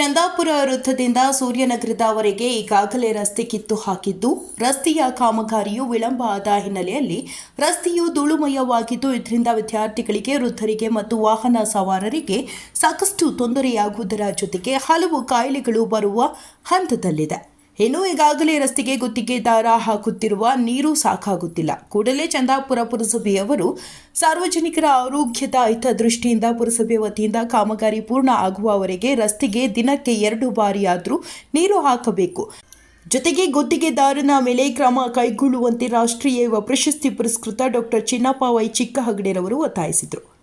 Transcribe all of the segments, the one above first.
ಚಂದಾಪುರ ವೃತ್ತದಿಂದ ಸೂರ್ಯನಗರದವರೆಗೆ ಈಗಾಗಲೇ ರಸ್ತೆ ಕಿತ್ತು ಹಾಕಿದ್ದು, ರಸ್ತೆಯ ಕಾಮಗಾರಿಯು ವಿಳಂಬ ಆದ ಹಿನ್ನೆಲೆಯಲ್ಲಿ ರಸ್ತೆಯು ಧೂಳುಮಯವಾಗಿದ್ದು, ಇದರಿಂದ ವಿದ್ಯಾರ್ಥಿಗಳಿಗೆ, ವೃದ್ಧರಿಗೆ ಮತ್ತು ವಾಹನ ಸವಾರರಿಗೆ ಸಾಕಷ್ಟು ತೊಂದರೆಯಾಗುವುದರ ಜೊತೆಗೆ ಹಲವು ಕಾಯಿಲೆಗಳು ಬರುವ ಹಂತದಲ್ಲಿದೆ. ಇನ್ನು ಈಗಾಗಲೇ ರಸ್ತೆಗೆ ಗುತ್ತಿಗೆದಾರ ಹಾಕುತ್ತಿರುವ ನೀರು ಸಾಕಾಗುತ್ತಿಲ್ಲ. ಕೂಡಲೇ ಚಂದಾಪುರ ಪುರಸಭೆಯವರು ಸಾರ್ವಜನಿಕರ ಆರೋಗ್ಯದ ಹಿತದೃಷ್ಟಿಯಿಂದ ಪುರಸಭೆ ವತಿಯಿಂದ ಕಾಮಗಾರಿ ಪೂರ್ಣ ಆಗುವವರೆಗೆ ರಸ್ತೆಗೆ ದಿನಕ್ಕೆ ಎರಡು ಬಾರಿಯಾದರೂ ನೀರು ಹಾಕಬೇಕು. ಜೊತೆಗೆ ಗುತ್ತಿಗೆದಾರನ ಮೇಲೆ ಕ್ರಮ ಕೈಗೊಳ್ಳುವಂತೆ ರಾಷ್ಟ್ರೀಯ ಪ್ರಶಸ್ತಿ ಪುರಸ್ಕೃತ ಡಾಕ್ಟರ್ ಚಿನ್ನಪ್ಪ ವೈ ಚಿಕ್ಕಹಗಡೆರವರು ಒತ್ತಾಯಿಸಿದರು.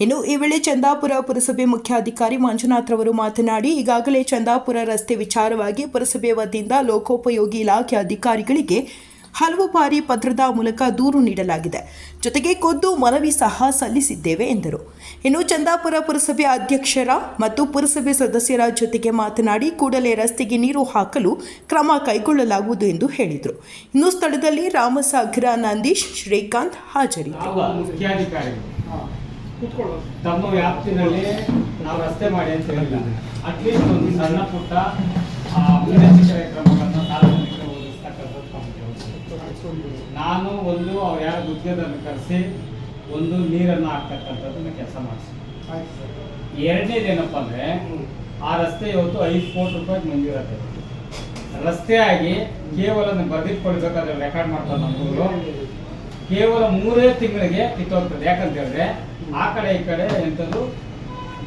ಇನ್ನು ಈ ವೇಳೆ ಚಂದಾಪುರ ಪುರಸಭೆ ಮುಖ್ಯಾಧಿಕಾರಿ ಮಂಜುನಾಥ್ ರವರು ಮಾತನಾಡಿ, ಈಗಾಗಲೇ ಚಂದಾಪುರ ರಸ್ತೆ ವಿಚಾರವಾಗಿ ಪುರಸಭೆ ವತಿಯಿಂದ ಲೋಕೋಪಯೋಗಿ ಇಲಾಖೆ ಅಧಿಕಾರಿಗಳಿಗೆ ಹಲವು ಬಾರಿ ಪತ್ರದ ಮೂಲಕ ದೂರು ನೀಡಲಾಗಿದೆ. ಜೊತೆಗೆ ಖುದ್ದು ಮನವಿ ಸಹ ಸಲ್ಲಿಸಿದ್ದೇವೆ ಎಂದರು. ಇನ್ನು ಚಂದಾಪುರ ಪುರಸಭೆ ಅಧ್ಯಕ್ಷರ ಮತ್ತು ಪುರಸಭೆ ಸದಸ್ಯರ ಜೊತೆಗೆ ಮಾತನಾಡಿ, ಕೂಡಲೇ ರಸ್ತೆಗೆ ನೀರು ಹಾಕಲು ಕ್ರಮ ಕೈಗೊಳ್ಳಲಾಗುವುದು ಎಂದು ಹೇಳಿದರು. ಇನ್ನು ಸ್ಥಳದಲ್ಲಿ ರಾಮಸಾಗರ ನಂದೀಶ್ ಶ್ರೀಕಾಂತ್ ಹಾಜರಿದ್ದರು. ತಮ್ಮ ವ್ಯಾಪ್ತಿನಲ್ಲಿ ನಾವು ರಸ್ತೆ ಮಾಡಿ ಅಂತ ಹೇಳಿಲ್ಲ ಅಟ್ಲೀಸ್ಟ್ ಒಂದು ಸಣ್ಣ ಪುಟ್ಟ ಮುನ್ನೆಚ್ಚರಿಕೆ ಕ್ರಮಗಳನ್ನು ನಮ್ಮ ನಾನು ಒಂದು, ಅವ್ರು ಯಾರು ಉದ್ಯೋಗವನ್ನು ಕರೆಸಿ ಒಂದು ನೀರನ್ನು ಹಾಕ್ತಕ್ಕಂಥದ್ದನ್ನ ಕೆಲಸ ಮಾಡಿಸಿ. ಎರಡನೇದು ಏನಪ್ಪ ಅಂದರೆ, ಆ ರಸ್ತೆ ಇವತ್ತು ಐದು ಕೋಟಿ ರೂಪಾಯಿ ಮುಂದಿರತ್ತೆ ರಸ್ತೆ ಆಗಿ ಕೇವಲ ಬರ್ದಿಟ್ಕೊಳ್ಬೇಕಾದ್ರೆ ರೆಕಾರ್ಡ್ ಮಾಡ್ತಾರೆ ನಮ್ಮೂರು ಕೇವಲ ಮೂರೇ ತಿಂಗಳಿಗೆ ಕಿತ್ತೋಗ್ತದೆ. ಯಾಕಂತ ಹೇಳಿದ್ರೆ ಆ ಕಡೆ ಈ ಕಡೆ ಎಂಥದ್ದು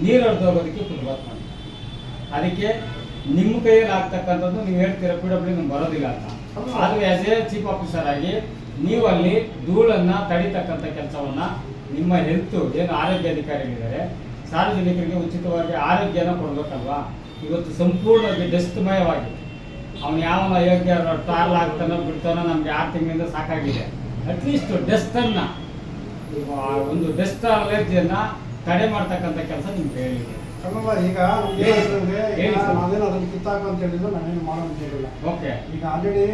ನೀರು ಹೋಗೋದಕ್ಕೆ ಫುಟ್ಬಾತ್ ಮಾಡಿ. ಅದಕ್ಕೆ ನಿಮ್ಮ ಕೈಯಲ್ಲಿ ಆಗ್ತಕ್ಕಂಥದ್ದು ನೀವು ಹೇಳ್ತೀರ ಪಿ ಡಬ್ಲ್ಯೂ ಬರೋದಿಲ್ಲ ಅಂತ. ಆದ್ರೆ ಆಸ್ ಎ ಚೀಫ್ ಆಫೀಸರ್ ಆಗಿ ನೀವು ಅಲ್ಲಿ ಧೂಳನ್ನ ತಡಿತಕ್ಕಂಥ ಕೆಲಸವನ್ನ ನಿಮ್ಮ ಹೆಲ್ತ್ ಏನು ಆರೋಗ್ಯ ಅಧಿಕಾರಿಗಳಿದ್ದಾರೆ, ಸಾರ್ವಜನಿಕರಿಗೆ ಉಚಿತವಾಗಿ ಆರೋಗ್ಯನ ಕೊಡಬೇಕಲ್ವಾ? ಇವತ್ತು ಸಂಪೂರ್ಣವಾಗಿ ಡಸ್ಟ್ಮಯವಾಗಿದೆ ಅವನು ಯಾವನ ಅಯೋಗ್ಯ ಟಾರ್ಲ್ ಆಗ್ತಾನೋ ಬಿಡ್ತಾನೋ ನಮ್ಗೆ ಆರು ತಿಂಗಳಿಂದ ಸಾಕಾಗಿದೆ. ಅಟ್ಲೀಸ್ಟ್ ಡಸ್ಟನ್ನ ಒಂದು ಬೆಸ್ಟ್ ಅಲರ್ಜಿಯನ್ನ ತಡೆ ಮಾಡ್ತಕ್ಕಂಥ ಕೆಲಸ ನಿಮ್ಗೆ ಹೇಳಿದೆ ಅಲ್ಲಲ್ಲ ಈಗ ಈಗ. ನಾವೇನು ಅದನ್ನ ಕಿತ್ತಾಕು ಅಂತ ಹೇಳಿದ್ರು ನಾವೇನು ಮಾಡೋ ಅಂತ ಹೇಳಿಲ್ಲ. ಓಕೆ. ಈಗ ಆಲ್ರೆಡಿ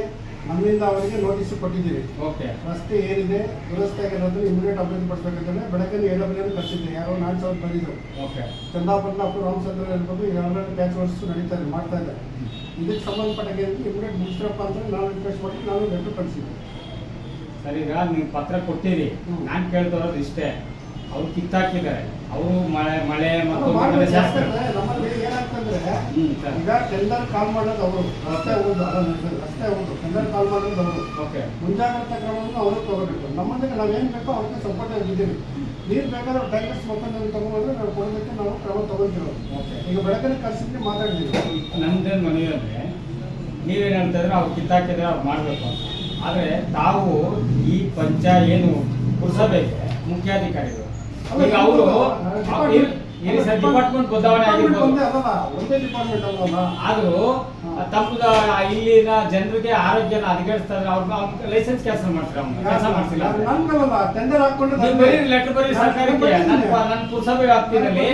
ನಮ್ಮಿಂದ ಅವರಿಗೆ ನೋಟಿಸ್ ಕೊಟ್ಟಿದ್ದೀವಿ. ಓಕೆ. ರಸ್ತೆ ಏನಿದೆ ದುರಸ್ತಿ ಆಗಿರೋದು ಇಮಿಡಿಯೇಟ್ ಅಭಿವೃದ್ಧಿ ಪಡಿಸ್ಬೇಕಂತಂದ್ರೆ ಬೆಳಗ್ಗೆ ಎ ಡಬ್ಲ್ಯೂ ಕಳಿಸಿದ್ದೆ ಯಾರೋ ನಾಲ್ಕು ಸಾವಿರ ಬಂದಿದ್ರು. ಓಕೆ. ಚಂದಾಪುರ ಅಪ್ಪು ರಾಮಚಂದ್ರ ಇರ್ಬೋದು ಈಗ ಆಲ್ರೆಡಿ ಪ್ಯಾಚ್ ವರ್ಕ್ಸ್ ನಡೀತಾ ಇದೆ ಮಾಡ್ತಾ ಇದೆ. ಇದಕ್ಕೆ ಸಂಬಂಧಪಟ್ಟ ಇಮಿಡಿಯೇಟ್ ಮುಗಿಸ್ರಪ್ಪ ಅಂತ ನಾನು ರಿಕ್ವೆಸ್ಟ್ ಮಾಡಿ ನಾನು ಲೆಟರ್ ಕಳಿಸಿದ್ದೆ ಸರಿ ಈಗ ನೀವು ಪತ್ರ ಕೊಟ್ಟಿರಿ. ನಾನು ಕೇಳ್ತಿರೋದು ಇಷ್ಟೇ. ಅವ್ರು ಕಿತ್ತಾಕಿದ್ದಾರೆ. ಅವರು ಮಳೆ ಮಳೆ ಮತ್ತು ಈಗ ಟೆಂಡರ್ ಕಾಲ್ ಮಾಡೋದು ಅವರು. ರಸ್ತೆ ಹೋಗೋದು ರಸ್ತೆ ಹೋಗೋದು ಟೆಂಡರ್ ಕಾಲ್ ಮಾಡೋದು ಅವರು. ಓಕೆ. ಮುಂಜಾಗ್ರತಾ ಕ್ರಮವನ್ನು ಅವರು ತಗೋಬೇಕು. ನಮ್ಮಂದಿಗೆ ನಾವೇನು ಬೇಕೋ ಅವ್ರಿಗೆ ಸಪೋರ್ಟ್ ಆಗಿದ್ದೀವಿ ನೀರು ಬೇಕಾದ್ರೆ ಟ್ಯಾಂಕರ್ಸ್ ಮುಖಾಂತರ ತಗೊಂಡ್ರೆ ನಾವು ಕೊಡೋದಕ್ಕೆ ನಾವು ಕ್ರಮ ತಗೊಂಡಿರೋದು. ಓಕೆ. ಈಗ ಬೆಳಗ್ಗೆ ಕಳಿಸಿದ್ರೆ ಮಾತಾಡಿದ್ದೀವಿ ನಮ್ದೇನು ಮನವಿ ಅಂದ್ರೆ ನೀವೇನು ಹೇಳ್ತಿದ್ರೆ ಅವ್ರು ಕಿತ್ತಾಕಿದ್ರೆ ಅವ್ರು ಮಾಡಬೇಕು ಅಂತ. ಆದರೆ ತಾವು ಈ ಪಂಚ ಏನು ಮುಖ್ಯಾಧಿಕಾರಿಗಳು. ಅವರು ಇರಿ ಸರ್ ಡಿಪಾರ್ಟ್ಮೆಂಟ್ ಬದಲಾವಣೆ ಡಿಪಾರ್ಟ್ಮೆಂಟ್ ಆಗಿರ್ಬೋದು. ಒಂದೇ ಡಿಪಾರ್ಟ್ಮೆಂಟ್ ಅಲ್ಲಲ್ಲ ಆದರೂ ತಪ್ಪದ ಇಲ್ಲಿನ ಜನರಿಗೆ ಆರೋಗ್ಯನ ಹದಗೆಡಿಸ್ತಾ ಇದ್ರೆ ಅವ್ರ ಲೈಸೆನ್ಸ್ ಕ್ಯಾನ್ಸಲ್ ಮಾಡ್ತಾರೆ ಅವ್ನು ಕೆಲಸ ಮಾಡ್ತಿಲ್ಲ ಅಂದ್ರೆ. ನನ್ಗಲ್ಲ ಟೆಂಡರ್ ಹಾಕೊಂಡು ನೀವು ಬರೀ ಲೆಟರ್ ಬರೀ ಸರ್ಕಾರಕ್ಕೆ. ನನ್ನ ಪುರಸಭೆ ವ್ಯಾಪ್ತಿನಲ್ಲಿ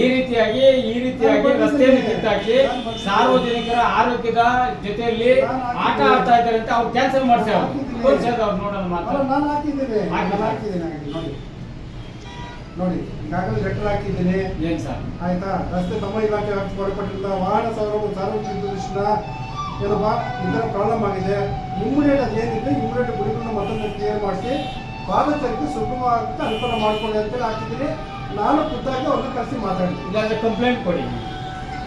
ಈ ರೀತಿಯಾಗಿ ಈ ರೀತಿಯಾಗಿ ರಸ್ತೆಯನ್ನು ಕಿತ್ತಾಕಿ ಸಾರ್ವಜನಿಕರ ಆರೋಗ್ಯದ ಜೊತೆಯಲ್ಲಿ ಆಟ ಆಡ್ತಾ ಇದ್ದಾರೆ ಅಂತ ಅವ್ರು ಕ್ಯಾನ್ಸಲ್ ಮಾಡ್ತಾರೆ ಅವ್ರು. ನೋಡೋಣ ಮಾತ್ರ. ನಾನು ಹಾಕಿದ್ದೀನಿ. ಹಾಕಿ. ನಾನು ಹಾಕಿದ್ದೀನಿ ಹಾಕಿದ್ದೀನಿ ನೋಡಿ. ನೋಡಿ ಈಗಾಗಲೇ ಲೆಟರ್ ಹಾಕಿದ್ದೀನಿ. ಏನ್ ಸರ್? ಆಯ್ತಾ? ರಸ್ತೆ ತಮ್ಮ ಇಲಾಖೆ ಒಳಪಟ್ಟಿಲ್ಲ ವಾಹನ ಸೌರ ಸಾರ್ವಜನಿಕ ದೃಷ್ಟಿನ ಏನಪ್ಪ ಈ ಥರ ಪ್ರಾಬ್ಲಮ್ ಆಗಿದೆ. ಇಮ್ಮಿಡಿಯೇಟ್ ಅದು ಏನಿದೆ ಇಮ್ಮಿಡಿಯೇಟ್ ಗುಡಿಗಳನ್ನ ಮತ್ತೊಂದು ಕ್ಲಿಯರ್ ಮಾಡಿಸಿ ಪಾದಚಾರಿಕೆ ಸುಗಮವಾಗಿ ಅನುಕೂಲ ಮಾಡಿಕೊಳ್ಳಿ ಅಂತೇಳಿ ಹಾಕಿದ್ದೀನಿ. ನಾನು ಖುದ್ದಾಗಿ ಅವ್ರನ್ನ ಕರೆಸಿ ಮಾತಾಡ್ತೀನಿ. ಇಲ್ಲಾಂದ್ರೆ ಕಂಪ್ಲೇಂಟ್ ಕೊಡಿ.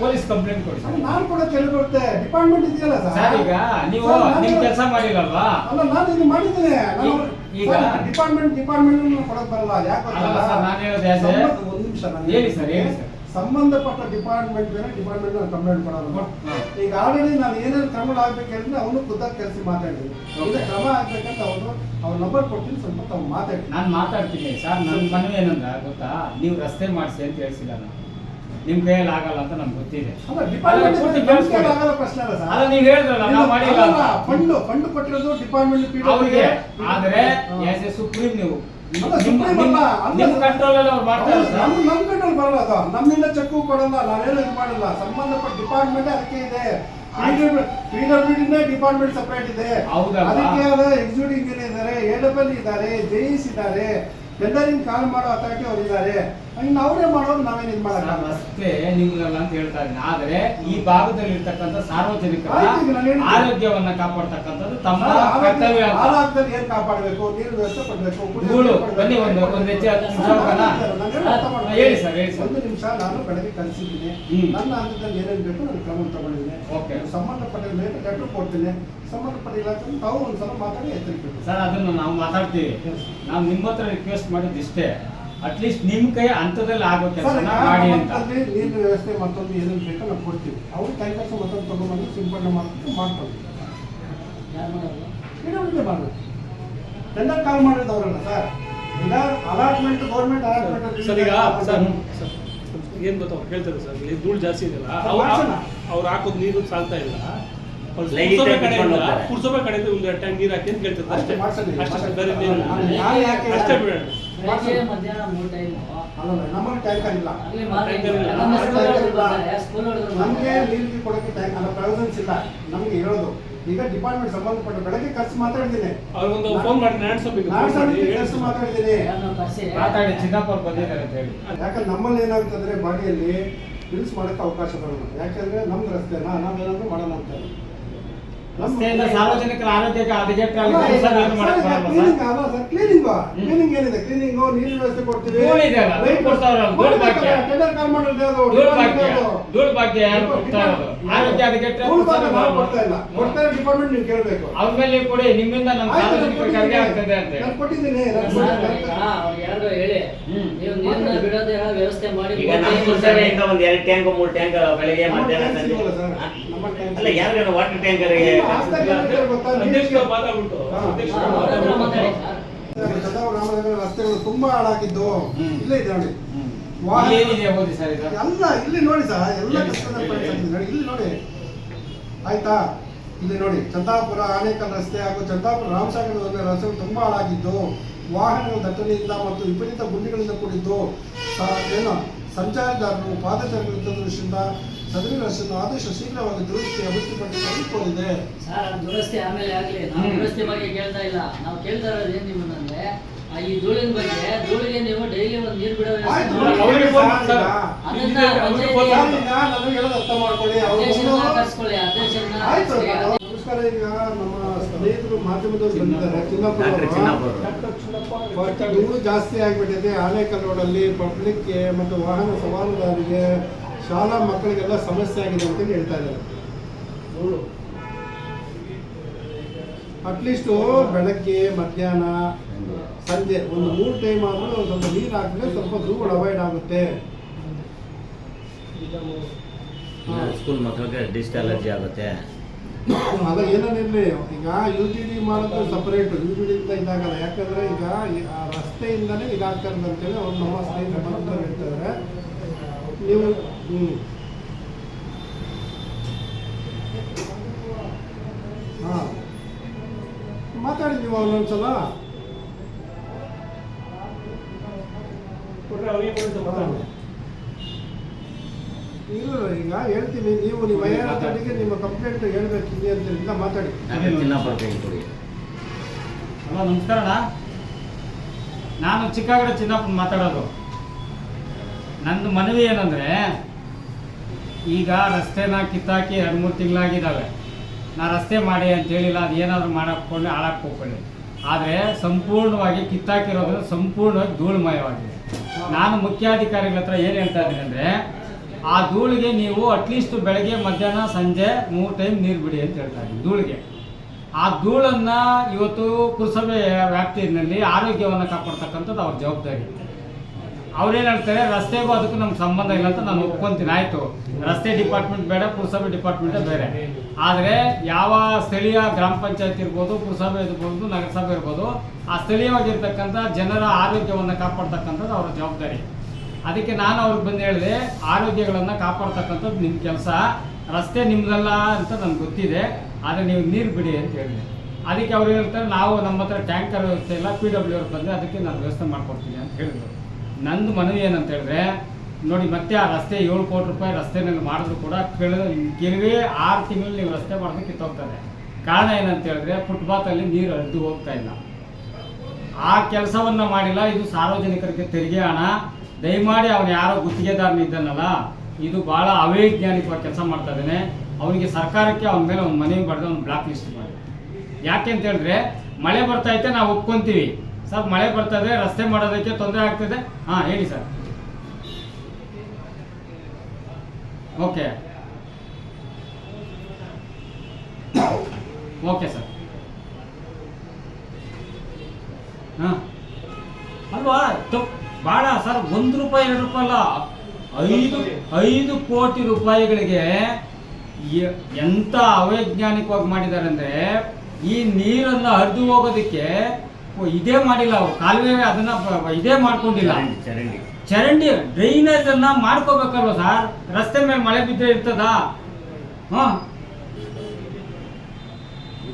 ಪೊಲೀಸ್ ಕಂಪ್ಲೇಂಟ್ ಕೊಡಿ ಸರ್. ನಾನು ಕೂಡ ಕೇಳಿಬಿಡುತ್ತೆ ಡಿಪಾರ್ಟ್ಮೆಂಟ್ ಇದೆಯಲ್ಲ ಸರ್? ಈಗ ನೀವು ನಿಮ್ಮ ಕೆಲಸ ಮಾಡಿಲ್ಲಲ್ವಾ ಅಲ್ಲ ನಾನು ಇದು ಮಾಡಿದ್ದೇನೆ. ನಾನು ಈಗ- ಡಿಪಾರ್ಟ್ಮೆಂಟ್ ಡಿಪಾರ್ಟ್ಮೆಂಟ್ ಕೊಡಕ್ ಬರಲ್ಲ ಯಾಕೆ? ಸಂಬಂಧ- ನಿಮಿಷ ನಾನು ಹೇಳಿ. ಸರ್, ಹೇಳಿ ಸರ್. ಸಂಬಂಧಪಟ್ಟ ಡಿಪಾರ್ಟ್ಮೆಂಟ್ ಮೇಲೆ ಡಿಪಾರ್ಟ್ಮೆಂಟ್ ನಾನು ಕಂಪ್ಲೇಂಟ್ ಮಾಡೋದು. ಈಗ ಆಲ್ರೆಡಿ ನಾನು ಏನೇನು ಕ್ರಮ ಆಗ್ಬೇಕಂದ್ರೆ ಅವನು ಖುದ್ದಾಗಿ ಕೆಲಸ ಮಾತಾಡಿದ್ರು ಅವ್ರಿಗೆ ಕ್ರಮ ಆಗ್ಬೇಕಂತ ಅವರು ಅವ್ರ ನಂಬರ್ ಕೊಡ್ತೀನಿ ಸ್ವಲ್ಪ ತಾವು ಮಾತಾಡಿ ನಾನು ಮಾತಾಡ್ತೀನಿ ಸರ್ ನನ್ನ ಮನವಿ ಏನಂದ್ರೆ ಗೊತ್ತಾ? ನೀವು ರಸ್ತೆ ಮಾಡಿಸಿ ಅಂತ ಹೇಳ್ಸಿಲ್ಲ ನಾನು. ನಿಮ್ ಕೈಯಲ್ಲಿ ಆಗಲ್ಲ ಅಂತ ನಮ್ಗೆ ಗೊತ್ತಿದೆ. ನೀವು ಹೇಳಿದ್ರಲ್ಲ ನಾವು ಮಾಡಿಲ್ಲ ಅಂತ. ಫಂಡ್ ಫಂಡ್ ಕೊಟ್ಟಿರೋದು ಡಿಪಾರ್ಟ್ಮೆಂಟ್ ಅವ್ರಿಗೆ ಆದ್ರೆ ಆಸ್ ಎ ಸುಪ್ರೀಂ ನೀವು. ನಿಮ್ಮ ಕಂಟ್ರೋಲ್ ನಮ್ ಬರಲ್ಲ ಅದು. ನಮ್ಮಿಂದ ಚೆಕ್ಕು ಕೊಡಲ್ಲ ನಾವೇನು ಇದು ಮಾಡಲ್ಲ. ಸಂಬಂಧಪಟ್ಟ ಡಿಪಾರ್ಟ್ಮೆಂಟ್ ಅದಕ್ಕೆ ಇದೆ. ಪಿಡಬ್ಲ್ಯೂಡಿನೇ ಡಿಪಾರ್ಟ್ಮೆಂಟ್ ಸಪರೇಟ್ ಇದೆ? ಅದಕ್ಕೆ ಎಕ್ಸಿಕ್ಯೂಟಿವ್ ಇಂಜಿನಿಯರ್ ಇದ್ದಾರೆ ಎಡಬಲ್ ಇದ್ದಾರೆ ಜೆಇಸ್ ಇದ್ದಾರೆ. ಟೆಂಡರಿಂಗ್ ಕಾಲ್ ಮಾಡೋ ಅಥಾರಿಟಿ ಅವರಿದ್ದಾರೆ ಇನ್ನು ಅವರೇ ಮಾಡೋದು ನಾವೇನು ಇದು ಮಾಡೋಕ್ಕಾಗಲ್ಲ ರಸ್ತೆ ನಿಮ್ಗಲ್ಲ ಅಂತ ಹೇಳ್ತಾ ಇದ್ದೀನಿ. ಆದ್ರೆ ಈ ಭಾಗದಲ್ಲಿ ಇರ್ತಕ್ಕಂಥ ಸಾರ್ವಜನಿಕರ ಆರೋಗ್ಯವನ್ನ ಕಾಪಾಡ್ತಕ್ಕಂಥದ್ದು ತಮ್ಮ ಕರ್ತವ್ಯ ಹಾಳಾಗ್ದಲ್ಲಿ ಕಾಪಾಡಬೇಕು ನೀರು ವ್ಯವಸ್ಥೆ ಪಡಬೇಕು ಧೂಳು, ಬನ್ನಿ ಒಂದು- ಒಂದು ಹೋಗೋಣ? ಹೇಳಿ ಸರ್, ಹೇಳಿ ಸರ್. ಒಂದು ನಿಮಿಷ ನಾನು ಬೆಳಗ್ಗೆ ಕಲಿಸಿದ್ದೀನಿ ನನ್ನ ಹಂತದಲ್ಲಿ ಏನೇನು ಬೇಕು ನಾನು ಕ್ರಮ ತಗೊಂಡಿದ್ದೀನಿ. ಓಕೆ. ಸಂಬಂಧಪಟ್ಟ ಮೇಲೆ ಲೆಟರ್ ಕೊಡ್ತೀನಿ. ಸಂಬಂಧಪಟ್ಟ ಇಲಾಖೆ ತಾವು ಒಂದ್ಸಲ ಮಾತಾಡಿ ಎಚ್ಚರಿಕೆ ಸರ್ ಅದನ್ನು ನಾವು ಮಾತಾಡ್ತೀವಿ. ನಾವು ನಿಮ್ಮ ಹತ್ರ ರಿಕ್ವೆಸ್ಟ್ ಮಾಡಿದ್ದು ಇಷ್ಟೇ. ಅಟ್ಲೀಸ್ಟ್ ನಿಮ್ ಕೈ ಹಂತದಲ್ಲಿ ಆಗೋ ಕೆಲಸ ಮಾಡಿ ಅಂತ. ನೀರಿನ ವ್ಯವಸ್ಥೆ ಮತ್ತೊಂದು ಏನೇನು ಬೇಕೋ ನಾವು ಕೊಡ್ತೀವಿ. ಅವ್ರು ಟ್ಯಾಂಕರ್ಸ್ ಮತ್ತೊಂದು ತಗೊಂಡ್ಬಂದು ಸಿಂಪಡಣೆ ಮಾಡ್ಕೊಂಡು ಮಾಡ್ಕೊಂಡು ಇಡೋರಿಗೆ ಮಾಡಬೇಕು ಟೆಂಡರ್ ಕಾಲ್ ಮಾಡಿದವರಲ್ಲ ಸರ್. ಈಗ ಅಲಾಟ್ಮೆಂಟ್ ಗೌರ್ಮೆಂಟ್ ಅಲಾಟ್ಮೆಂಟ್ ಸರ್ ಈಗ ಸರ್ ಏನ್ ಗೊತ್ತಾ ಅವ್ರು ಹೇಳ್ತಾರೆ ಸರ್? ಇಲ್ಲಿ ಧೂಳು ಜಾಸ್ತಿ ಇದೆಯಲ್ಲ ಅವ್ರು ಹಾಕೋದು ನೀರು ಸಾಲ್ತಾ ಇಲ್ಲ. ಆಗಿ ಕಡೆಯಿಂದ. ಒಂದು ಟ್ಯಾಂಕ್ ನೀರು ಹಾಕಿ ಅಂತ ಕೇಳ್ತಾರೆ ಅಷ್ಟೇ ಅಷ್ಟೇ. ಸರ್, ಬೇರೆ ಮಾಡ್ಸೋಣ. ನಾನು ಯಾಕೆ ಅಷ್ಟೇ ಬಿಡೋಣ. ಬೆಳಗ್ಗೆ ಮಧ್ಯಾಹ್ನ ಮೂರು ಟೈಮು ಅಲ್ಲ ನಮಗೆ ಟ್ಯಾಂಕರ್ ಇಲ್ಲ. ನಮಗೆ ನೀರಿಗೆ ಕೊಡೋಕ್ಕೆ ಟ್ಯಾಂಕ್ ಅಲ್ಲ ಪ್ರಯೋಜನ್ಸ್ ಇಲ್ಲ. ನಮಗೆ ಹೇಳೋದು ಈಗ ಡಿಪಾರ್ಟ್ಮೆಂಟ್ ಸಂಬಂಧಪಟ್ಟ ಬೆಳಗ್ಗೆ ಖರ್ಚು ಮಾತಾಡಿದ್ದೀನಿ ಅವ್ರಿಗೊಂದು ಫೋನ್ ಮಾಡಿ ಖರ್ಚು ಮಾತಾಡಿದ್ದೀನಿ ಮಾತಾಡಿ ಚಿನ್ನಪ್ಪವ್ರು ಬಂದಿದ್ದಾರೆ ಅಂತ ಹೇಳಿ. ಯಾಕಂದ್ರೆ ನಮ್ಮಲ್ಲಿ ಏನಾಗ್ತದೆ ಬಾಡಿಯಲ್ಲಿ ಬಿಲ್ಸ್ ಮಾಡಕ್ಕೆ ಅವಕಾಶ ಬರೋಣ ಯಾಕಂದ್ರೆ ನಮ್ದು ರಸ್ತೆನಾ? ನಾವೇನಾದ್ರೂ ಮಾಡೋಣ ಅಂತ ರಸ್ತೆಯಿಂದ ಸಾರ್ವಜನಿಕರ ಆರೋಗ್ಯಕ್ಕೆ ಕ್ಲೀನಿಂಗ್ ಕ್ಲೀನಿಂಗ್ ಏನಿದೆ? ಕ್ಲೀನಿಂಗ್ ನೀರಿನ ವ್ಯವಸ್ಥೆ ಕೊಡ್ತೀವಿ. ಡಿಪಾರ್ಟ್ಮೆಂಟ್ ಯಾರು ನಾವು ಕೇಳಬೇಕು. ಅವ್ರ ಮೇಲೆ ಕೊಡಿ ನಿಮ್ಮಿಂದ ನಮ್ಮ ಸಾರ್ವಜನಿಕರಿಗೆ ಅರ್ಗೆ ಆಗ್ತದೆ ಅಂತ ಕೊಟ್ಟಿದ್ದೀನಿ ಹೇಳಿ. ನೀವು ನೀರನ್ನ ಬಿಡೋದೇ ವ್ಯವಸ್ಥೆ ಮಾಡಿ ಈಗ ನಮ್ಮ ಪುರಸಭೆಯಿಂದ ಒಂದ್ ಎರಡು ಟ್ಯಾಂಕ್ ಮೂರು ಟ್ಯಾಂಕ್ ಬೆಳಗ್ಗೆ ಮಧ್ಯಾಹ್ನ ಸಂಜೆ. ಅಲ್ಲ ಯಾರಿಗಾರ ವಾಟರ್ ಟ್ಯಾಂಕರ್ಗೆ ರಸ್ತೆಗಳು ತುಂಬಾ ಹಾಳಾಗಿದ್ದು. ಇಲ್ಲೇ ಇದೆ ನೋಡಿ ಎಲ್ಲ ಇಲ್ಲಿ ನೋಡಿ ಸರ್ ಎಲ್ಲ ಇಲ್ಲಿ. ನೋಡಿ ಆಯ್ತಾ? ಇಲ್ಲಿ ನೋಡಿ ಚಂದಾಪುರ ಆನೇಕಲ್ ರಸ್ತೆ ಹಾಗೂ ಚಂದಾಪುರ ರಾಮಸಾಗರ ರಸ್ತೆಗಳು ತುಂಬಾ ಹಾಳಾಗಿದ್ದು ವಾಹನಗಳ ದಟ್ಟಣೆಯಿಂದ ಮತ್ತು ವಿಪರೀತ ಗುಂಡಿಗಳಿಂದ ಕೂಡಿದ್ದು ಏನು ಸಂಚಾರದಾರರು ಪಾದಚಾರಿಗಳ ದೃಷ್ಟಿಯಿಂದ ರಸ್ತೆಯನ್ನು ಆದಷ್ಟು ಶೀಘ್ರವಾಗಿ ದುರಸ್ತಿ ಅಭಿವೃದ್ಧಿಪಡಿಸಲು ಕೋರಿದೆ ಸರ್ ಅದು ದುರಸ್ತಿ ಆಮೇಲೆ ಆಗ್ಲಿ. ನಾವು. ದುರಸ್ತಿ ಬಗ್ಗೆ ಕೇಳ್ತಾ ಇಲ್ಲ. ನಾವು ಕೇಳ್ತಾ ಇರೋದು ಏನ್ ನಿಮ್ಮನ್ನಂದ್ರೆ ಆ ಈ ಧೂಳಿನ ಬಗ್ಗೆ ಧೂಳಿಗೆ ನೀವು ಡೈಲಿ ಒಂದು ನೀರು ಬಿಡೋ ಆಯ್ತು, ಅವ್ರಿಗೆ ಫೋನ್ ಮಾಡಿ ಸರ್. ಅದನ್ನ ಅವ್ರಿಗೆ ಫೋನ್ ಸರ್, ಈಗ ನಾನು ಹೇಳೋದು ಅರ್ಥ ಮಾಡ್ಕೊಳ್ಳಿ. ಅವ್ರು ಅಧ್ಯಕ್ಷರನ್ನ ಬಂದು- ಕರ್ಸ್ಕೊಳ್ಳಿ ಅಧ್ಯಕ್ಷರನ್ನ ಆಯ್ತು ಕರ್ಸಿ. ನಾನು ನಮಸ್ಕಾರ. ಈಗ ನಮ್ಮ ಸ್ನೇಹಿತರು ಮಾಧ್ಯಮದವರು ಬಂದಿದ್ದಾರೆ. ಡಾಕ್ಟರ್ ಚಿನ್ನಪ್ಪ ಚಿನ್ನಪ್ಪ ಬಟ್ ಧೂಳು ಜಾಸ್ತಿ ಆಗಿಬಿಟ್ಟಿದೆ. ಆನೇಕಲ್ ರೋಡಲ್ಲಿ ಪಬ್ಲಿಕ್ಗೆ ಮತ್ತು ವಾಹನ ಸವಾರದಾರರಿಗೆ ಶಾಲಾ ಮಕ್ಕಳಿಗೆಲ್ಲ ಸಮಸ್ಯೆ ಆಗಿದೆ ಅಂತ ಹೇಳ್ತಾ ಇದ್ದಾರೆ. ಅಟ್ಲೀಸ್ಟ್ ಬೆಳಗ್ಗೆ ಮಧ್ಯಾಹ್ನ ಸಂಜೆ ಒಂದು ಮೂರು ಟೈಮ್ ಆದರೂ ಸ್ವಲ್ಪ ನೀರು ಹಾಕಿದ್ರೆ ಸ್ವಲ್ಪ ಧೂಳು ಅವಾಯ್ಡ್ ಆಗುತ್ತೆ. ಸ್ಕೂಲ್ ಮಕ್ಕಳಿಗೆ ಡಿಸ್ಟ್ ಅಲರ್ಜಿ ಆಗುತ್ತೆ. ಅದ ಏನೇನಿರಲಿ ಈಗ ಯು ಟಿ ಡಿ ಮಾಡೋದು ಸಪರೇಟ್ ಯು ಟಿ ಡಿ ಅಂತ ಇದಾಗಲ್ಲ. ಯಾಕಂದ್ರೆ ಈಗ ರಸ್ತೆಯಿಂದನೇ ಇದಾಗ್ತಾರೆ ಅಂತೇಳಿ ಅವ್ರು ನಮ್ಮ ಸ್ನೇಹಿತರು ಹೇಳ್ತಾರೆ ನೀವು ಹ್ಞೂ ಹಾಂ. ಮಾತಾಡಿ ನೀವು ಅವ್ರನ್ನೊಂದ್ಸಲ ಕೊಟ್ರೆ ಅವ್ರಿಗೆ ಕೊಡಿ ಇಲ್ಲ ಈಗ ಹೇಳ್ತೀನಿ ನೀವು ನಿಮ್ಮ ಮಹಿಳೆಯರಿಗೆ ನಿಮ್ಮ ಕಂಪ್ಲೇಂಟ್ ಹೇಳ್ಬೇಕಿದೆ ಅಂತ ಇಲ್ಲ ಮಾತಾಡಿ. ಹಲೋ ನಮಸ್ಕಾರ ನಾನು ಚಿಕ್ಕಗಡ ಚಿನ್ನಪ್ಪ ಮಾತಾಡೋದು. ನಂದು ಮನವಿ ಏನಂದರೆ, ಈಗ ರಸ್ತೆನ ಕಿತ್ತಾಕಿ ಎರಡು ಮೂರು ತಿಂಗಳಾಗಿದ್ದಾವೆ. ನಾ ರಸ್ತೆ ಮಾಡಿ ಅಂತ ಹೇಳಿಲ್ಲ, ಅದು ಏನಾದರೂ ಮಾಡಾಕೊಂಡು ಹಾಳಾಕ್ ಹೋಗ್ಕೊಳ್ಳಿ ಆದರೆ ಸಂಪೂರ್ಣವಾಗಿ ಕಿತ್ತಾಕಿರೋದು ಸಂಪೂರ್ಣವಾಗಿ ಧೂಳುಮಯವಾಗಿದೆ. ನಾನು ಮುಖ್ಯಾಧಿಕಾರಿಗಳ ಹತ್ರ ಏನು ಹೇಳ್ತಾ ಇದ್ದೀನಿ ಅಂದರೆ, ಆ ಧೂಳಿಗೆ ನೀವು ಅಟ್ಲೀಸ್ಟ್ ಬೆಳಗ್ಗೆ, ಮಧ್ಯಾಹ್ನ, ಸಂಜೆ ಮೂರು ಟೈಮ್ ನೀರು ಬಿಡಿ ಅಂತ ಹೇಳ್ತಾ ಇದ್ದೀನಿ ಧೂಳಿಗೆ. ಆ ಧೂಳನ್ನ ಇವತ್ತು ಪುರಸಭೆ ವ್ಯಾಪ್ತಿಯಲ್ಲಿ ಆರೋಗ್ಯವನ್ನು ಕಾಪಾಡ್ತಕ್ಕಂಥದ್ದು ಅವ್ರ ಜವಾಬ್ದಾರಿ. ಅವ್ರೇನು ಹೇಳ್ತಾರೆ ರಸ್ತೆಗೂ ಅದಕ್ಕೂ ನಮ್ಗೆ ಸಂಬಂಧ ಇಲ್ಲ ಅಂತ ನಾನು ಒಪ್ಕೊಂತೀನಿ. ಆಯ್ತು. ರಸ್ತೆ ಡಿಪಾರ್ಟ್ಮೆಂಟ್ ಬೇಡ, ಪುರಸಭೆ ಡಿಪಾರ್ಟ್ಮೆಂಟ್ ಬೇರೆ. ಆದರೆ ಯಾವ ಸ್ಥಳೀಯ ಗ್ರಾಮ ಪಂಚಾಯತ್ ಇರ್ಬೋದು, ಪುರಸಭೆ ಇರ್ಬೋದು, ನಗರಸಭೆ ಇರ್ಬೋದು, ಆ ಸ್ಥಳೀಯವಾಗಿರ್ತಕ್ಕಂಥ ಜನರ ಆರೋಗ್ಯವನ್ನು ಕಾಪಾಡ್ತಕ್ಕಂಥದ್ದು ಅವರ ಜವಾಬ್ದಾರಿ. ಅದಕ್ಕೆ ನಾನು ಅವ್ರಿಗೆ ಬಂದು ಹೇಳಿದೆ, ಆರೋಗ್ಯಗಳನ್ನು ಕಾಪಾಡ್ತಕ್ಕಂಥದ್ದು ನಿಮ್ಮ ಕೆಲಸ. ರಸ್ತೆ ನಿಮ್ದಲ್ಲ ಅಂತ ನನಗೆ ಗೊತ್ತಿದೆ, ಆದರೆ ನೀವು ನೀರು ಬಿಡಿ ಅಂತ ಹೇಳಿದೆ. ಅದಕ್ಕೆ ಅವ್ರು ಹೇಳ್ತಾರೆ, ನಾವು ನಮ್ಮ ಹತ್ರ ಟ್ಯಾಂಕರ್ ವ್ಯವಸ್ಥೆ ಇಲ್ಲ ಪಿ ಡಬ್ಲ್ಯೂ ಅವ್ರು ಬಂದರೆ ಅದಕ್ಕೆ ನಾನು ವ್ಯವಸ್ಥೆ ಮಾಡ್ಕೊಡ್ತೀನಿ ಅಂತ ಹೇಳಿದ್ರು. ನಂದು ಮನವಿ ಏನಂತ ಹೇಳಿದ್ರೆ, ನೋಡಿ, ಮತ್ತೆ ಆ ರಸ್ತೆ ಏಳು ಕೋಟಿ ರೂಪಾಯಿ ರಸ್ತೆನಲ್ಲಿ ಮಾಡಿದ್ರು ಕೂಡ ಕೆಳ ಕೆಲವೇ ಆರು ತಿಂಗಳು ನೀವು ರಸ್ತೆ ಮಾಡಿದ್ರೆ ಕಿತ್ತೋಗ್ತದೆ ಕಾರಣ ಏನಂತ ಹೇಳಿದ್ರೆ, ಫುಟ್ಪಾತಲ್ಲಿ ನೀರು ಹರಿದು ಹೋಗ್ತಾ ಇಲ್ಲ. ಆ ಕೆಲಸವನ್ನ ಮಾಡಿಲ್ಲ, ಇದು ಸಾರ್ವಜನಿಕರಿಗೆ ತೆರಿಗೆ ಹಣ. ದಯಮಾಡಿ ಅವನು ಯಾರೋ ಗುತ್ತಿಗೆದಾರನ ಇದ್ದಾನಲ್ಲ, ಇದು ಬಹಳ ಅವೈಜ್ಞಾನಿಕವಾಗಿ ಕೆಲಸ ಮಾಡ್ತಾ ಇದ್ದಾನೆ. ಅವನಿಗೆ ಸರ್ಕಾರಕ್ಕೆ ಅವನ ಮೇಲೆ ಒಂದು ಮನವಿ ಬರೆದು ಅವ್ನು ಬ್ಲಾಕ್ ಲಿಸ್ಟ್ ಮಾಡಿ. ಯಾಕೆ ಅಂತ ಹೇಳಿದ್ರೆ, ಮಳೆ ಬರ್ತಾ ಐತೆ, ನಾವು ಒಪ್ಕೊಂತೀವಿ. ಸರ್, ಮಳೆ ಬರ್ತಾ ಇದೆ ರಸ್ತೆ ಮಾಡೋದಕ್ಕೆ ತೊಂದರೆ ಆಗ್ತಿದೆ? ಹಾಂ, ಹೇಳಿ ಸರ್. ಓಕೆ. Okay sir. ಹಾಂ. ಅಲ್ವಾ? ಭಾಳ ಸರ್, ಒಂದು ರೂಪಾಯಿ, ಎರಡು ರೂಪಾಯಿ ಅಲ್ಲ, ಐದು ಐದು ಕೋಟಿ ರೂಪಾಯಿಗಳಿಗೆ ಎಂತ ಅವೈಜ್ಞಾನಿಕವಾಗಿ ಮಾಡಿದ್ದಾರೆ ಅಂದ್ರೆ, ಈ ನೀರನ್ನ ಹರಿದು ಹೋಗೋದಕ್ಕೆ ಇದೇ ಮಾಡಿಲ್ಲ ಅವ್ರು. ಕಾಲುವೆ ಅದನ್ನ ಇದೇ ಮಾಡ್ಕೊಂಡಿಲ್ಲ. ಚರಂಡಿ ಚರಂಡಿ. ಡ್ರೈನೇಜ್ ಅನ್ನ ಮಾಡ್ಕೋಬೇಕಲ್ವ ಸರ್? ರಸ್ತೆ ಮೇಲೆ ಮಳೆ ಬಿದ್ದರೆ ಇರ್ತದಾ? ಹಾ?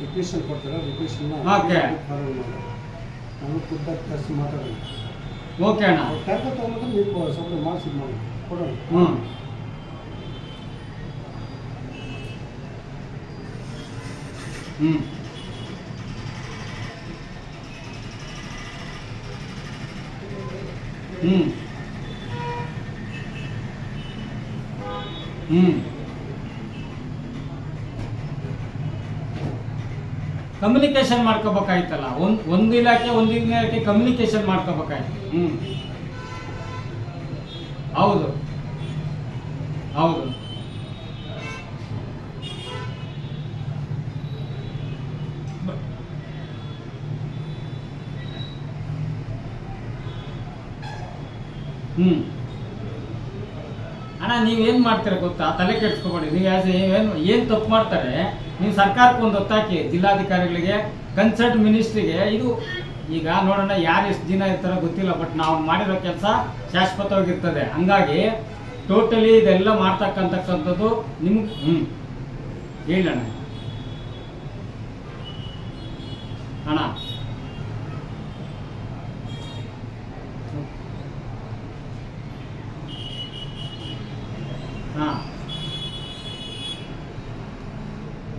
ರಿಕ್ವೆಷನ್ ಕೊಡ್ತಾರೆ? Requisition Okay. ನಾನು ಖುದ್ದಾಗಿ ಕರೆಸಿ ಮಾತಾಡೋಣ ಓಕೆ ಅಣ್ಣ. ಟ್ಯಾಬ್ಲೆಟ್ ತೊಗೊಂಡ್ರೆ ನೀವು ಸ್ವಲ್ಪ ಮಾರ್ಕ್ಸ್ ಇದು ಮಾಡಿ. ಕೊಡೋಣ. ಹ್ಞೂ ಹ್ಮ್. ಹ್ಮ್. ಹ್ಮ್. ಕಮ್ಯುನಿಕೇಶನ್ ಮಾಡ್ಕೋಬೇಕಾಯ್ತಲ್ಲ. ಒಂದ್ ಒಂದು ಇಲಾಖೆ ಒಂದು ಇಲಾಖೆ ಕಮ್ಯುನಿಕೇಶನ್ ಮಾಡ್ಕೋಬೇಕಾಯ್ತು. ಹ್ಮ್. ಹೌದು. ಹೌದು. ಹ್ಮ್. ಅಣ್ಣ ನೀವೇನ್ ಮಾಡ್ತೀರ ಗೊತ್ತಾ? ತಲೆ ಕೆಡ್ಸ್ಕೊಬೇಡಿ. ನೀವು ಏನು ಏನು ತಪ್ಪು ಮಾಡ್ತಾರೆ? ನೀವು ಸರ್ಕಾರಕ್ಕೆ ಒಂದು ಒತ್ತಾಕಿ, ಜಿಲ್ಲಾಧಿಕಾರಿಗಳಿಗೆ, ಕನ್ಸರ್ಟ್ ಮಿನಿಸ್ಟ್ರಿಗೆ, ಇದು ಈಗ ನೋಡೋಣ ಯಾರು ಎಷ್ಟು ದಿನ ಇರ್ತಾರೋ ಗೊತ್ತಿಲ್ಲ, ಬಟ್ ನಾವು ಮಾಡಿರೋ ಕೆಲಸ ಶಾಶ್ವತವಾಗಿರ್ತದೆ. ಹಂಗಾಗಿ ಟೋಟಲಿ ಇದೆಲ್ಲ ಮಾಡ್ತಕ್ಕಂತಕ್ಕಂಥದ್ದು ನಿಮ್ಗೆ ಹ್ಞೂ ಹೇಳಣ್ಣ ಅಣ್ಣ ಹಾಂ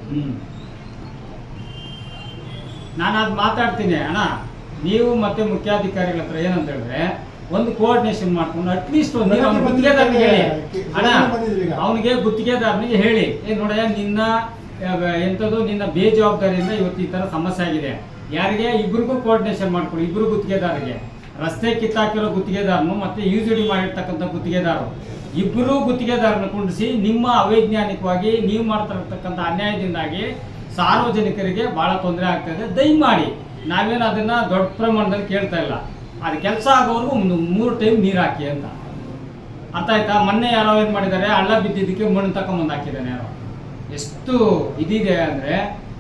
ಹ್ಞೂ ನಾನು ಅದು ಮಾತಾಡ್ತೀನಿ ಅಣ್ಣ. ನೀವು ಮತ್ತೆ ಮುಖ್ಯಾಧಿಕಾರಿಗಳ ಹತ್ರ ಏನಂತ ಹೇಳಿದ್ರೆ ಒಂದು ಕೋಆರ್ಡಿನೇಷನ್ ಮಾಡ್ಕೊಂಡು ಅಟ್ಲೀಸ್ಟ್ ಒಂದು ಗುತ್ತಿಗೆದಾರನಿಗೆ ಹೇಳಿ. ಅಣ್ಣ ಅವನಿಗೆ ಗುತ್ತಿಗೆದಾರನಿಗೆ ಹೇಳಿ. ಏ ನೋಡ ನಿನ್ನ ಎಂಥದ್ದು ನಿನ್ನ ಬೇಜವಾಬ್ದಾರಿಯಿಂದ ಇವತ್ತು ಈ ತರ ಸಮಸ್ಯೆ ಆಗಿದೆ. ಯಾರಿಗೆ? ಇಬ್ರಿಗೂ ಕೋಆರ್ಡಿನೇಷನ್ ಮಾಡ್ಕೊಳ್ಳಿ ಇಬ್ರು ಗುತ್ತಿಗೆದಾರಿಗೆ ರಸ್ತೆ ಕಿತ್ತಾಕಿರೋ ಗುತ್ತಿಗೆದಾರನು ಮತ್ತೆ ಯೂಸಿಡಿ ಮಾಡಿರ್ತಕ್ಕಂಥ ಗುತ್ತಿಗೆದಾರರು. ಇಬ್ಬರೂ ಗುತ್ತಿಗೆದಾರನ ಕುಂಡಿಸಿ ನಿಮ್ಮ ಅವೈಜ್ಞಾನಿಕವಾಗಿ ನೀವು ಮಾಡ್ತಿರ್ತಕ್ಕಂಥ ಅನ್ಯಾಯದಿಂದಾಗಿ ಸಾರ್ವಜನಿಕರಿಗೆ ಬಹಳ ತೊಂದರೆ ಆಗ್ತದೆ. ದಯಮಾಡಿ, ನಾವೇನು ಅದನ್ನ ದೊಡ್ಡ ಪ್ರಮಾಣದಲ್ಲಿ ಕೇಳ್ತಾ ಇಲ್ಲ. ಅದು ಕೆಲಸ ಆಗೋವರೆಗೂ ಒಂದು ಮೂರು ಟೈಮ್ ನೀರು ಹಾಕಿ ಅಂತ. ಅರ್ಥ ಆಯ್ತಾ? ಮೊನ್ನೆ ಯಾರೋ ಏನು ಮಾಡಿದ್ದಾರೆ? ಹಳ್ಳ ಬಿದ್ದಿದ್ದಕ್ಕೆ ಮಣ್ಣು ತಗೊಂಬಂದು ಹಾಕಿದ್ದಾನೆ ಯಾರೋ. ಎಷ್ಟು ಇದಿದೆ ಅಂದರೆ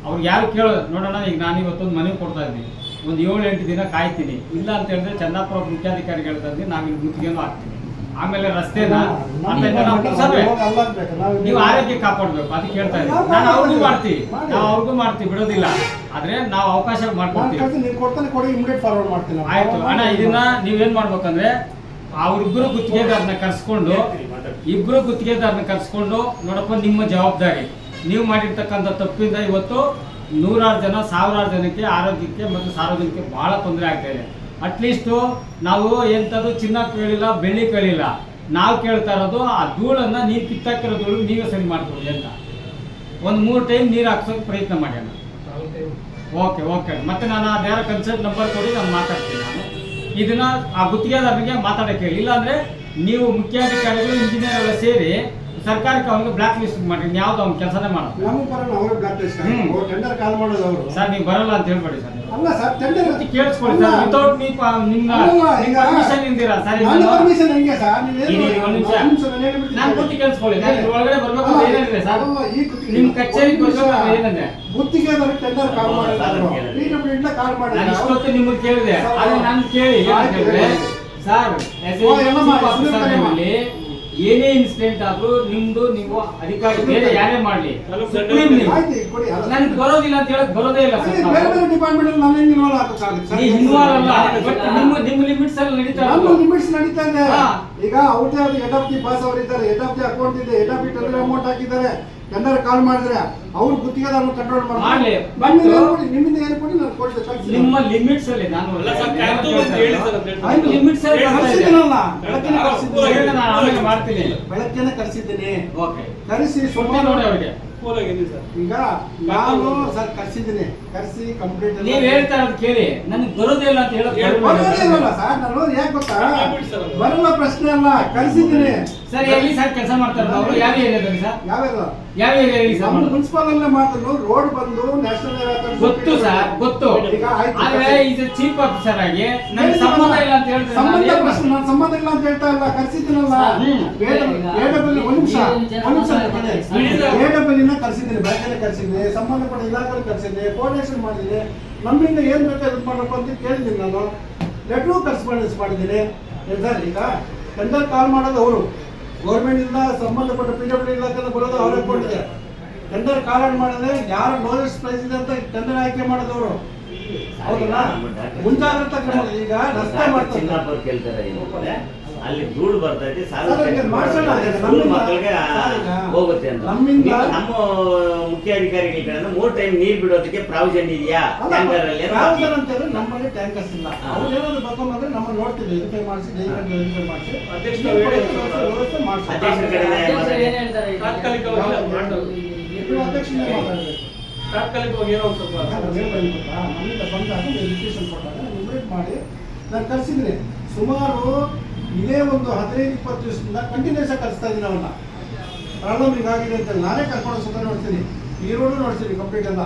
ಅವ್ರಿಗೆ ಯಾರು ಕೇಳೋದು ನೋಡೋಣ, ಈಗ ನಾನು ಇವತ್ತೊಂದು ಮನೆ ಕೊಡ್ತಾ ಇದ್ದೀನಿ. ಒಂದು ಏಳು ಎಂಟು ದಿನ ಕಾಯ್ತೀನಿ. ಇಲ್ಲ ಅಂತ ಹೇಳಿದ್ರೆ ಚಂದಾಪುರ ಮುಖ್ಯಾಧಿಕಾರಿಗೆ ಹೇಳ್ತಾ ಇದ್ದೀನಿ ನಾವು ಇಲ್ಲಿ ಗುತ್ತಿಗೆನೂ ಹಾಕ್ತೀನಿ ಆಮೇಲೆ ರಸ್ತೆನ? ನಾವು ನೀವು ಆರೋಗ್ಯ ಕಾಪಾಡ್ಬೇಕು ಅದಕ್ಕೆ ಹೇಳ್ತಾ ಇದ್ದೀನಿ. ನಾನು ಅವ್ರಿಗೂ ಮಾಡ್ತೀವಿ. ನಾವು ಅವ್ರಿಗೂ ಮಾಡ್ತೀವಿ ಬಿಡೋದಿಲ್ಲ. ಆದ್ರೆ ನಾವು ಅವಕಾಶ ಮಾಡ್ಕೊಡ್ತೀವಿ. ನೀವು ಕೊಡ್ತಾನೆ ಕೊಡಿ ಇಮಿಡಿಯೇಟ್ ಫಾರ್ವರ್ಡ್ ಮಾಡ್ತೀನಿ ಆಯ್ತು ಅಣ್ಣ ಇದನ್ನ ನೀವೇನ್ ಮಾಡ್ಬೇಕಂದ್ರೆ ಅವ್ರಿಬ್ರು ಗುತ್ತಿಗೆದಾರನ ಕರ್ಸ್ಕೊಂಡು ಇಬ್ರು ಗುತ್ತಿಗೆದಾರನ ಕರ್ಸ್ಕೊಂಡು ನೋಡಪ್ಪ ನಿಮ್ಮ ಜವಾಬ್ದಾರಿ. ನೀವು ಮಾಡಿರ್ತಕ್ಕಂಥ ತಪ್ಪಿಂದ ಇವತ್ತು ನೂರಾರು ಜನ ಸಾವಿರಾರು ಜನಕ್ಕೆ ಆರೋಗ್ಯಕ್ಕೆ ಮತ್ತು ಸಾರ್ವಜನಿಕಕ್ಕೆ ಬಹಳ ತೊಂದರೆ ಆಗ್ತಾ ಇದೆ. ಅಟ್ಲೀಸ್ಟು ನಾವು ಎಂಥದ್ದು ಚಿನ್ನ ಕೇಳಿಲ್ಲ, ಬೆಳ್ಳಿ ಕೇಳಿಲ್ಲ. ನಾವು ಕೇಳ್ತಾ ಇರೋದು, ಆ ಧೂಳನ್ನ ನೀರು ಕಿತ್ತಾಕಿರೋ ಧೂಳು ನೀವೇ ಸರಿ ಮಾಡ್ಕೊಳ್ಳಿ ಅಂತ. ಒಂದು ಮೂರು ಟೈಮ್ ನೀರು ಹಾಕ್ಸೋಕೆ ಪ್ರಯತ್ನ ಮಾಡಿ ಅಣ್ಣ ಓಕೆ ಓಕೆ ಮತ್ತೆ ನಾನು ಅದ್ಯಾರ ಕನ್ಸಲ್ಟ್ ನಂಬರ್ ಕೊಡಿ, ನಾನು ಮಾತಾಡ್ತೀನಿ ನಾನು. ಇದನ್ನ ಆ ಗುತ್ತಿಗೆದಾರರಿಗೆ ಮಾತಾಡಕ್ಕೆ ಇಲ್ಲ ಇಲ್ಲಾಂದ್ರೆ ನೀವು ಮುಖ್ಯಾಧಿಕಾರಿಗಳು ಇಂಜಿನಿಯರ್ ಎಲ್ಲ ಸೇರಿ ಸರ್ಕಾರಕ್ಕೆ ಅವ್ನಿಗೆ ಬ್ಲಾಕ್ ಲಿಸ್ಟ್ ಮಾಡಿ ಯಾವ್ದು ಅವ್ನ ಕೆಲಸನೇ ಪರ ಅವರು black list hmm. Tender call ಮಾಡೋದು ಅವರು. ಸರ್ ನೀವು ಬರಲ್ಲ ಅಂತ ಹೇಳ್ಬೇಡಿ ಸರ್. ಅಲ್ಲ ಸರ್ ಟೆಂಡರ್ ಮತ್ತೆ ಕೇಳಿಸ್ಕೊಳ್ಳಿ ಸರ್ ವಿತೌಟ್ ನೀ ನಿಮ್ಮ ಅಲ್ಲ, ಈಗ- ಪರ್ಮಿಷನ್ ಇಂದಿರಾ ಸರ್ ಪರ್ಮಿಷನ್ ಹೆಂಗೆ ಸರ್? ನೀವು ಇರಿ, ಇರಿ, ಒಂದ್ ನಿಮಿಷ. ನಾನು ಪೂರ್ತಿ ಕೇಳಿಸ್ಕೊಳ್ಳಿ. ನಾನು ಇದ್ರ ಒಳಗಡೆ ಬರ್ಬೇಕು ಅಂತ ಏನಿದೆ ಸರ್. ನಿಮ್ ಕಚೇರಿಗೆ ಬರ್ಬೇಕು ಅಂತ ಏನಂದ್ರೆ ಗುತ್ತಿಗೆದಾರ ಟೆಂಡರ್ ಕಾಲ್ ಕಾಲ್ ನಾನು ಮಾಡಿದ್ರು ಇಷ್ಟೊತ್ತು ನಿಮಗೆ ಕೇಳಿದೆ. ಆದ್ರೆ ನಾನು ಕೇಳಿ. ಸರ್ ಏನೇ ಇನ್ಸಿಡೆಂಟ್ ಆದ್ರೂ ನಿಮ್ದು ನೀವು ಅಧಿಕಾರಿ ಬೇರೆ ಯಾರೇ ಮಾಡ್ಲಿ. ನನ್ಗೆ ಬರೋದಿಲ್ಲ ಅಂತ ಹೇಳಕ್ ಬರೋದೇ ಇಲ್ಲ ಇನ್ವಾಲ್ವ್? ಅಲ್ಲ ಬಟ್ ನಿಮ್ಮ ನಿಮ್ಮ ಲಿಮಿಟ್ಸ್ ಅಲ್ಲಿ ನಡೀತಾ ನಮ್ಮ ಲಿಮಿಟ್ಸ್ ನಡೀತಾ ಇದೆ. ಈಗ ಔಟ್ ಆದ ಹೆಡ್ ಆಫ್ ದಿ ಬಾಸ್ ಅವರು ಇದ್ದಾರೆ ಹೆಡ್ ಆಫ್ ದಿ ಅಕೌಂಟ್ ಇದೆ ಹೆಡ್ ಆಫ್ ದಿ ಅಮೌಂಟ್ ಹಾಕಿದ್ದಾರೆ. ಟೆಂಡರ್ ಕಾಲ್ ಮಾಡಿದ್ರೆ ಅವ್ರು ಗುತ್ತಿಗೆದಾರರು ಕಂಟ್ರೋಲ್ ಮಾಡ್ಲಿ. ನಿಮ್ಮಿಂದ ಏನು ಕೊಡಿ ನಿಮ್ಮಿಂದ ಏನು ಕೊಡಿ ನಾನು ಕೊಡ್ತೇನೆ ಕಳ್ಸಿ. ನಿಮ್ಮ ಲಿಮಿಟ್ಸ್ ಅಲ್ಲಿ ನಾನು. ಲಿಮಿಟ್ಸ್ ಆಮೇಲೆ ಮಾಡ್ತೀನಿ. ಬೆಳಗ್ಗೆನೆ ಕಳ್ಸಿದ್ದೀನಿ. ಓಕೆ. ಕರೆಸಿ ಸುಮ್ಮನೆ ನೋಡಿ ಅವ್ರಿಗೆ. ಫೋನ್ ಆಗಿದೆ ಸರ್ ಈಗ ನಾನು ಸರ್ ಕರ್ಸಿದ್ದೀನಿ ಕರ್ಸಿ ಕಂಪ್ಲೀಟ್ ನೀವ್ ಹೇಳ್ತಾ ಇರೋದು ಕೇಳಿ. ನನಗೆ ಬರೋದಿಲ್ಲ ಇಲ್ಲ ಅಂತ ಹೇಳೋದು ಬರೋದಿಲ್ವಲ್ಲ ಸರ್ ನಾನು ಯಾಕೆ ಗೊತ್ತಾ? ಬರಲ್ಲ ಪ್ರಶ್ನೆ ಅಲ್ಲ ಕರ್ಸಿದ್ದೀನಿ. ಸರ್ ಎಲ್ಲಿ ಸರ್ ಕೆಲಸ ಮಾಡ್ತಾರೆ ಅವರು? ಯಾವ ಏರಿಯಾದಲ್ಲಿ ಸರ್? ಯಾವ್ಯಾವ ಯಾವ ಏರಿಯಾ ಹೇಳಿ ಸರ್ ನಮ್ಮ ಮುನ್ಸಿಪಲ್ ಅಲ್ಲೇ ಮಾಡಿದ್ರು ರೋಡ್ ಬಂದು ನ್ಯಾಷನಲ್ ಗೊತ್ತು ಸರ್ ಗೊತ್ತು. ಈಗ ಆಯ್ತು. ಆದ್ರೆ ಇದು ಚೀಫ್ ಆಫೀಸರ್ ಆಗಿ ನನಗೆ ಸಂಬಂಧ ಇಲ್ಲ ಅಂತ ಹೇಳ್ತಾರೆ ಸಂಬಂಧ ಪ್ರಶ್ನೆ ನಾನು ಸಂಬಂಧ ಇಲ್ಲ ಅಂತ ಹೇಳ್ತಾ ಇಲ್ಲ. ಕರೆಸಿದ್ದೀನಲ್ಲ. ಎಡಬಲ್ಲಿ ಒಂದು ನಿಮಿಷ. ಒಂದು ನಿಮಿಷ. ಬಿಡಿ. ಎಡಬಲ್ಲಿನ ಕರ್ಸಿದ್ದೀನಿ ಬೆಳಗ್ಗೆ ಕರ್ಸಿದ್ದೀನಿ ಸಂಬಂಧಪಟ್ಟ ಇಲಾಖೆ ಕರ್ಸಿದ್ದೀನಿ ಕೋರ್ಡಿನೇಷನ್ ಮಾಡಿದೆ ನಮ್ಮಿಂದ ಏನ್ ಬೇಕು ಮಾಡಪ್ಪ ಮಾಡಬೇಕು ಅಂತ ಕೇಳಿದ್ದೀನಿ ನಾನು. ಲೆಟ್ರು ಕರೆಸ್ಪಾಂಡೆನ್ಸ್ ಮಾಡಿದ್ದೀನಿ ಸರ್ ಈಗ ಟೆಂಡರ್ ಕಾಲ್ ಮಾಡೋದು ಅವರು. ಗೌರ್ಮೆಂಟಿಂದ ಸಂಬಂಧಪಟ್ಟ ಪಿ ಡಬ್ಲ್ಯೂ ಬರೋದು ಅವರೇ ಕೊಟ್ಟಿದೆ ಟೆಂಡರ್ ಕಾರಣ ಮಾಡಿದ್ರೆ ಯಾರು ಲೋಯೆಸ್ಟ್ ಪ್ರೈಸ್ ಇದೆ ಅಂತ ಟೆಂಡರ್ ಆಯ್ಕೆ ಮಾಡೋದವರು ಹೌದಲ್ಲ? ಮುಂಜಾಗ್ರತಾ ಕ್ರಮ ಈಗ ರಸ್ತೆ ಚಿನ್ನಾಪುರ ಕೇಳ್ತಾರೆ ಅಲ್ಲಿ ಧೂಳು ಬರ್ತೈತಿ ಸರ್, ಈಗ ಮಾಡ್ಸೋಣ. ಈಗ ಮಕ್ಕಳಿಗೆ ಹೋಗುತ್ತೆ ಅಂತ. ನಮ್ಮಿಂದ- ಮುಖ್ಯ ನಮ್ಮ ಮುಖ್ಯಾಧಿಕಾರಿಗಳ ಕಡೆಯಿಂದ ಮೂರ್ ಟೈಮ್ ನೀರ್ ಬಿಡೋದಕ್ಕೆ ಪ್ರಾವಿಷನ್ ಇದೆಯಾ? ಟ್ಯಾಂಕರ್ ಅಲ್ಲಿ ಅಂತ ಅಂತ ಹೇಳಿದ್ರೆ ನಮ್ಮಲ್ಲಿ ಟ್ಯಾಂಕರ್ಸ್ ಇಲ್ಲ. ಹಾ. ಅವ್ರು ಏನಾದ್ರು ಬಂದ್ರೆ ನಮ್ಮನ್ನು ನೋಡ್ತೀವಿ ವೆರಿಫೈ ಮಾಡಿಸಿ ವೆರಿಫೈ ಮಾಡಿಸಿ ಅಧ್ಯಕ್ಷ ಅಧ್ಯಕ್ಷರ? ತಾತ್ಕಾಲಿಕವಾಗಿ ಮಾಡ್ತಾರೆ. ತಾತ್ಕಾಲಿಕವಾಗಿ ಏನೋ ಒಂದು ಸ್ವಲ್ಪ ಮನೆಯಿಂದ? ನಮ್ಮಿಂದ ಬಂದಾಗ ಎಜುಕೇಶನ್ ಕೊಟ್ಟಾಗ ಇನ್ವೈಟ್ ಮಾಡಿ ನಾನು ಕರ್ಸಿದ್ದೀನಿ ಸುಮಾರು ಇದೇ ಒಂದು ಹದಿನೈದು ಇಪ್ಪತ್ತು ದಿವಸದಿಂದ ಕಂಟಿನ್ಯೂಸ್ ಆಗಿ ಕಲಿಸ್ತಾ ಇದ್ದೀನಿ ಅವನ್ನ ಪ್ರಾಬ್ಲಮ್ ಹೀಗಾಗಿದೆ ಅಂತ ನಾನೇ ಕರ್ಕೊಂಡು ಸುತ್ತ ನೋಡ್ತೀನಿ ಈ ರೋಡು ನೋಡ್ತೀನಿ ಕಂಪ್ಲೀಟ್ ಎಲ್ಲ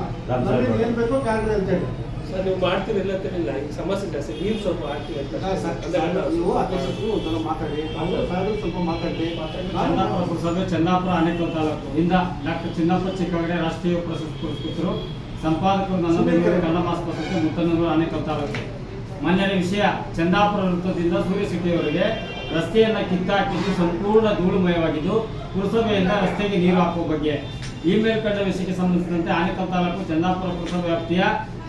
ನಮಗೆ. ಏನ್ ಬೇಕೋ ಕ್ಯಾನ್ರಿ ಅಂತ ಹೇಳಿ ಸರ್ ನೀವು ಮಾಡ್ತೀರಿ ಇಲ್ಲ ಅಂತಿಲ್ಲ ಈಗ ಸಮಸ್ಯೆ ಜಾಸ್ತಿ ನೀವು ಸ್ವಲ್ಪ ಆಗ್ತೀವಿ ಅಂತ. ಸರ್, ಸರ್, ಸರ್, ನೀವು ಅಧ್ಯಕ್ಷರು ಒಂದ್ಸಲ ಮಾತಾಡಿ. ಸಾಹೇಬ್ರು ಸ್ವಲ್ಪ ಮಾತಾಡಿ. ಮಾತಾಡಿ. ಚಂದಾಪುರ ಆನೇಕಲ್ ತಾಲೂಕು. ಇಂದ ಡಾಕ್ಟರ್ ಚಿನ್ನಪ್ಪ ಚಿಕ್ಕವಡೆ ರಾಷ್ಟ್ರೀಯ ಪ್ರಶಸ್ತಿ ಪುರಸ್ಕೃತರು. ಸಂಪಾದಕರು ನನ್ನ ಬೆಂಗಳೂರು ಕನ್ನಡ ಮಾಸ್ಪತ್ರೆ ಮುತ್ತನೂರು ಆನೇಕಲ್ ತಾಲೂಕು. ಮಾನ್ಯರ ವಿಷಯ ಚಂದಾಪುರ ವೃತ್ತದಿಂದ ಸೂರ್ಯಸಿಟಿಯವರೆಗೆ ರಸ್ತೆಯನ್ನ ಕಿತ್ತಾಕಿದ್ದು ಸಂಪೂರ್ಣ ಧೂಳುಮಯವಾಗಿದ್ದು ಪುರಸಭೆಯಿಂದ ರಸ್ತೆಗೆ ನೀರು ಹಾಕುವ ಬಗ್ಗೆ. ಈ ಮೇಲ್ಕಂಡ ವಿಷಯಕ್ಕೆ ಸಂಬಂಧಿಸಿದಂತೆ ಆನೇಕಲ್ ತಾಲೂಕು ಚಂದಾಪುರ ಪುರಸಭೆ ವ್ಯಾಪ್ತಿಯ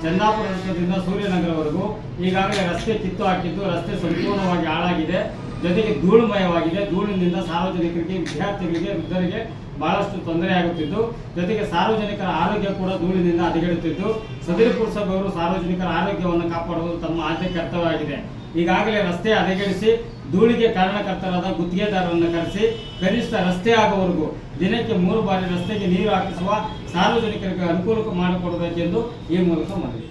ಚಂದಾಪುರ ವೃತ್ತದಿಂದ ಸೂರ್ಯನಗರವರೆಗೂ ಈಗಾಗಲೇ ರಸ್ತೆ ಕಿತ್ತು ಹಾಕಿದ್ದು ರಸ್ತೆ ಸಂಪೂರ್ಣವಾಗಿ ಹಾಳಾಗಿದೆ. ಜೊತೆಗೆ ಧೂಳುಮಯವಾಗಿದೆ. ಧೂಳಿನಿಂದ ಸಾರ್ವಜನಿಕರಿಗೆ, ವಿದ್ಯಾರ್ಥಿಗಳಿಗೆ, ವೃದ್ಧರಿಗೆ ಬಹಳಷ್ಟು ತೊಂದರೆ ಆಗುತ್ತಿದ್ದು, ಜೊತೆಗೆ ಸಾರ್ವಜನಿಕರ ಆರೋಗ್ಯ ಕೂಡ ಧೂಳಿನಿಂದ ಹದಗೆಡುತ್ತಿದ್ದು, ಸದರಿ ಪುರಸಭೆಯವರು ಸಾರ್ವಜನಿಕರ ಆರೋಗ್ಯವನ್ನು ಕಾಪಾಡುವುದು ತಮ್ಮ ಆದ್ಯ ಕರ್ತವ್ಯವಾಗಿದೆ ಈಗಾಗಲೇ ರಸ್ತೆ ಹದಗೆಡಿಸಿ ಧೂಳಿಗೆ ಕಾರಣಕರ್ತರಾದ ಗುತ್ತಿಗೆದಾರರನ್ನು ಕರೆಸಿ ಕನಿಷ್ಠ ರಸ್ತೆ ಆಗುವವರೆಗೂ ದಿನಕ್ಕೆ ಮೂರು ಬಾರಿ ರಸ್ತೆಗೆ ನೀರು ಹಾಕಿಸುವ ಸಾರ್ವಜನಿಕರಿಗೆ ಅನುಕೂಲ ಮಾಡಿಕೊಡಬೇಕೆಂದು ಈ ಮೂಲಕ ಮನವಿ.